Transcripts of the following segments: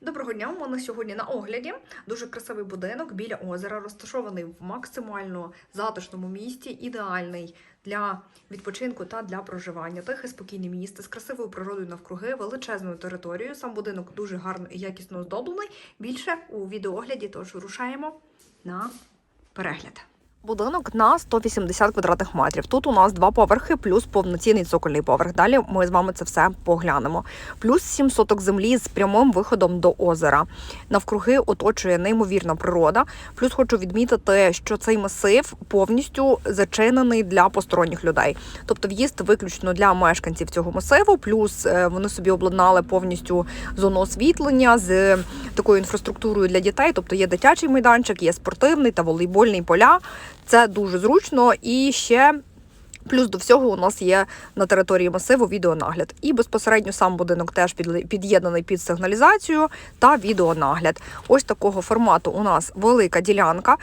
Доброго дня. У мене сьогодні на огляді дуже красивий будинок біля озера, розташований в максимально затишному місті, ідеальний для відпочинку та для проживання. Тихе спокійне місце з красивою природою навкруги, величезною територією. Сам будинок дуже гарно і якісно оздоблений. Більше у відеоогляді, тож рушаємо на перегляд. Будинок на 180 квадратних метрів. Тут у нас два поверхи, плюс повноцінний цокольний поверх. Далі ми з вами це все поглянемо. Плюс 7 соток землі з прямим виходом до озера. Навкруги оточує неймовірна природа. Плюс хочу відмітити, що цей масив повністю зачинений для посторонніх людей. Тобто в'їзд виключно для мешканців цього масиву. Плюс е, вони собі обладнали повністю зону освітлення з такою інфраструктурою для дітей. Тобто є дитячий майданчик, є спортивний та волейбольний поля. Це дуже зручно і ще. Плюс до всього у нас є на території масиву відеонагляд. І безпосередньо сам будинок теж під- під'єднаний під сигналізацію та відеонагляд. Ось такого формату у нас велика ділянка.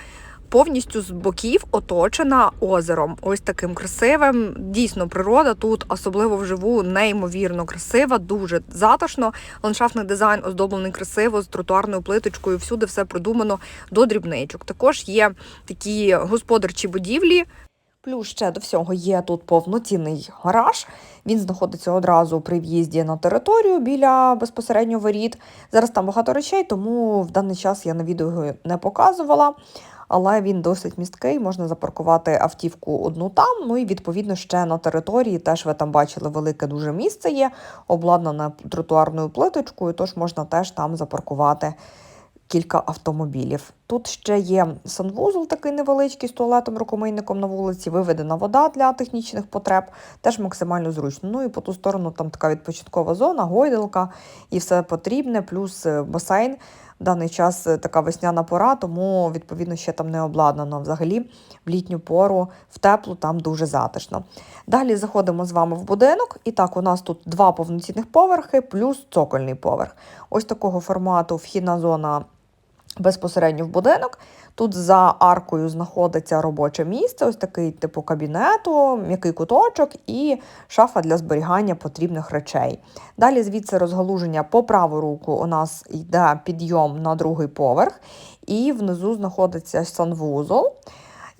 Повністю з боків оточена озером. Ось таким красивим. Дійсно, природа тут, особливо вживу, неймовірно красива, дуже затишно. Ландшафтний дизайн оздоблений красиво з тротуарною плиточкою. Всюди все продумано до дрібничок. Також є такі господарчі будівлі. Плюс ще до всього є тут повноцінний гараж. Він знаходиться одразу при в'їзді на територію біля безпосередньо воріт. Зараз там багато речей, тому в даний час я на відео не показувала. Але він досить місткий, можна запаркувати автівку одну там. Ну і відповідно ще на території теж ви там бачили велике дуже місце є, обладнане тротуарною плиточкою, тож можна теж там запаркувати кілька автомобілів. Тут ще є санвузол такий невеличкий з туалетом, рукомийником на вулиці, виведена вода для технічних потреб, теж максимально зручно. Ну і по ту сторону там така відпочинкова зона, гойдалка і все потрібне, плюс е, басейн. В даний час е, така весняна пора, тому відповідно ще там не обладнано. Взагалі в літню пору в теплу там дуже затишно. Далі заходимо з вами в будинок, і так у нас тут два повноцінних поверхи, плюс цокольний поверх. Ось такого формату вхідна зона безпосередньо в будинок. Тут за аркою знаходиться робоче місце, ось такий типу кабінету, м'який куточок і шафа для зберігання потрібних речей. Далі звідси розгалуження по праву руку у нас йде підйом на другий поверх, і внизу знаходиться санвузол.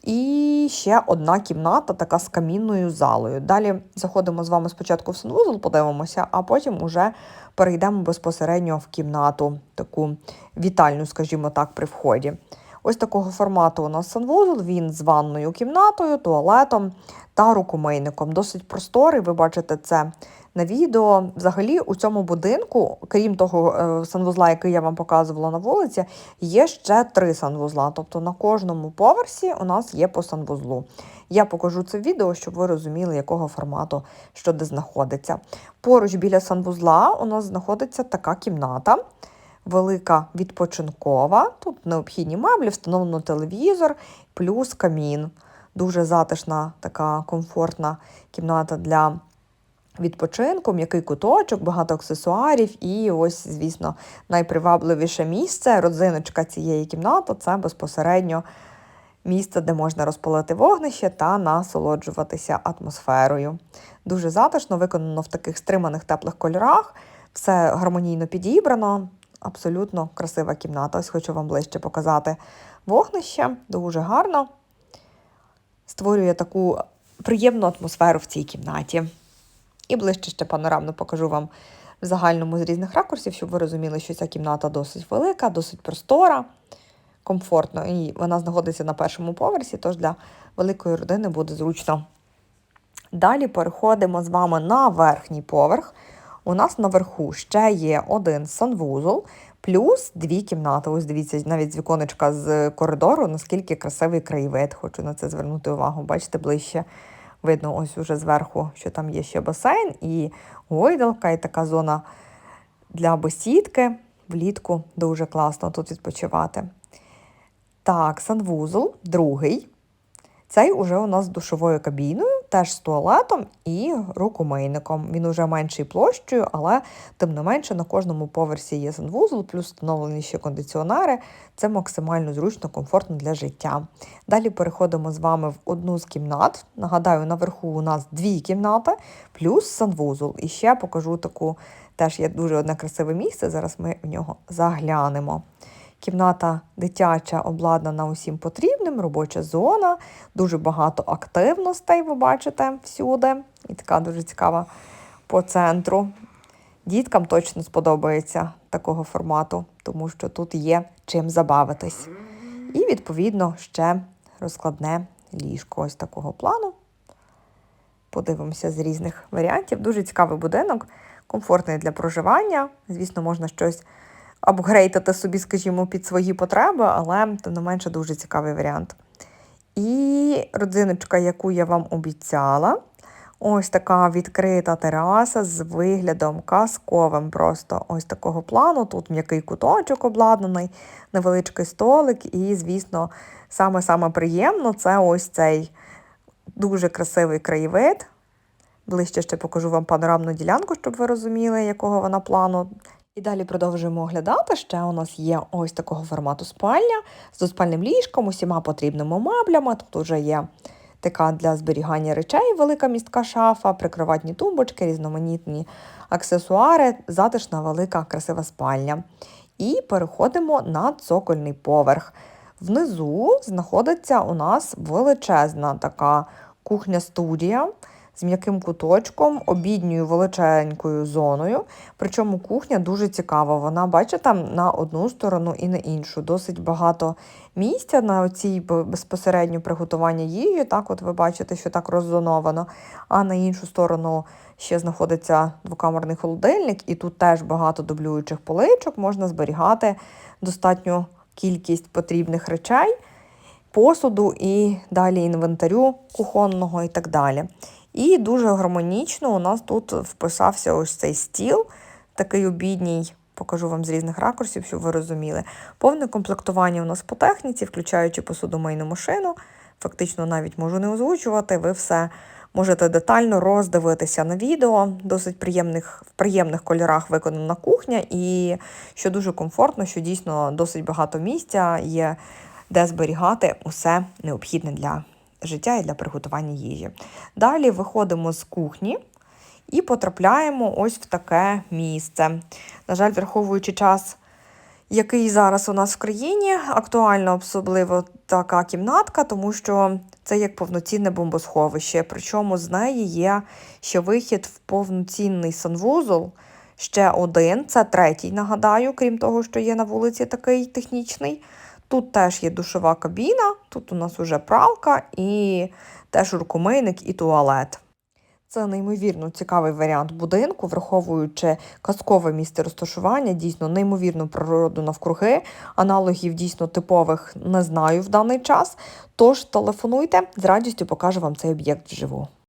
І ще одна кімната, така з камінною залою. Далі заходимо з вами спочатку в санвузол, подивимося, а потім уже перейдемо безпосередньо в кімнату, таку вітальну, скажімо так, при вході. Ось такого формату у нас санвузол, він з ванною кімнатою, туалетом та рукомийником. Досить просторий, ви бачите це на відео. Взагалі у цьому будинку, крім того е, санвузла, який я вам показувала на вулиці, є ще три санвузла. Тобто на кожному поверсі у нас є по санвузлу. Я покажу це відео, щоб ви розуміли, якого формату що де знаходиться. Поруч біля санвузла у нас знаходиться така кімната. Велика відпочинкова. Тут необхідні меблі, встановлено телевізор, плюс камін. Дуже затишна, така комфортна кімната для відпочинку, м'який куточок, багато аксесуарів. І ось, звісно, найпривабливіше місце, родзиночка цієї кімнати це безпосередньо місце, де можна розпалити вогнище та насолоджуватися атмосферою. Дуже затишно, виконано в таких стриманих теплих кольорах, все гармонійно підібрано. Абсолютно красива кімната. Ось хочу вам ближче показати вогнище. Дуже гарно. Створює таку приємну атмосферу в цій кімнаті. І ближче ще панорамно покажу вам в загальному з різних ракурсів, щоб ви розуміли, що ця кімната досить велика, досить простора, комфортно. І вона знаходиться на першому поверсі, тож для великої родини буде зручно. Далі переходимо з вами на верхній поверх. У нас наверху ще є один санвузол, плюс дві кімнати. Ось дивіться, навіть з віконечка з коридору, наскільки красивий краєвид. Хочу на це звернути увагу. Бачите, ближче видно ось уже зверху, що там є ще басейн і гойдалка, і така зона для бесідки. Влітку дуже класно тут відпочивати. Так, санвузол, другий. Цей уже у нас з душовою кабіною, теж з туалетом і рукомийником. Він уже менший площею, але тим не менше на кожному поверсі є санвузол, плюс встановлені ще кондиціонери. Це максимально зручно, комфортно для життя. Далі переходимо з вами в одну з кімнат. Нагадаю, наверху у нас дві кімнати, плюс санвузол. І ще покажу таку Теж є дуже одне красиве місце. Зараз ми в нього заглянемо. Кімната дитяча обладнана усім потрібним, робоча зона, дуже багато активностей, ви бачите всюди. І така дуже цікава по центру. Діткам точно сподобається такого формату, тому що тут є чим забавитись. І, відповідно, ще розкладне ліжко ось такого плану. Подивимося з різних варіантів. Дуже цікавий будинок, комфортний для проживання. Звісно, можна щось апгрейтити собі, скажімо, під свої потреби, але тим не менше дуже цікавий варіант. І родзиночка, яку я вам обіцяла, ось така відкрита тераса з виглядом казковим. Просто ось такого плану. Тут м'який куточок обладнаний, невеличкий столик, і, звісно, саме-саме приємно це ось цей дуже красивий краєвид. Ближче ще покажу вам панорамну ділянку, щоб ви розуміли, якого вона плану. І далі продовжуємо оглядати. Ще у нас є ось такого формату спальня з двоспальним ліжком, усіма потрібними меблями. Тут вже є така для зберігання речей, велика містка шафа, прикроватні тумбочки, різноманітні аксесуари, затишна велика красива спальня. І переходимо на цокольний поверх. Внизу знаходиться у нас величезна така кухня-студія з м'яким куточком, обідньою величенькою зоною. Причому кухня дуже цікава. Вона, бачите, на одну сторону і на іншу. Досить багато місця на цій безпосередньо приготування їжі. Так, от ви бачите, що так роззоновано. А на іншу сторону ще знаходиться двокамерний холодильник, і тут теж багато дублюючих поличок, можна зберігати достатню кількість потрібних речей, посуду і далі інвентарю кухонного і так далі. І дуже гармонічно у нас тут вписався ось цей стіл, такий обідній, покажу вам з різних ракурсів, щоб ви розуміли. Повне комплектування у нас по техніці, включаючи посудомийну машину. Фактично навіть можу не озвучувати, ви все можете детально роздивитися на відео. Досить приємних, в приємних кольорах виконана кухня, і що дуже комфортно, що дійсно досить багато місця є, де зберігати усе необхідне для життя і для приготування їжі. Далі виходимо з кухні і потрапляємо ось в таке місце. На жаль, враховуючи час, який зараз у нас в країні, актуально особливо така кімнатка, тому що це як повноцінне бомбосховище. Причому з неї є ще вихід в повноцінний санвузол. Ще один, це третій, нагадаю, крім того, що є на вулиці такий технічний. Тут теж є душова кабіна, тут у нас вже пралка і теж рукомийник і туалет. Це неймовірно цікавий варіант будинку, враховуючи казкове місце розташування, дійсно неймовірну природу навкруги. Аналогів дійсно типових не знаю в даний час. Тож телефонуйте, з радістю покажу вам цей об'єкт вживу.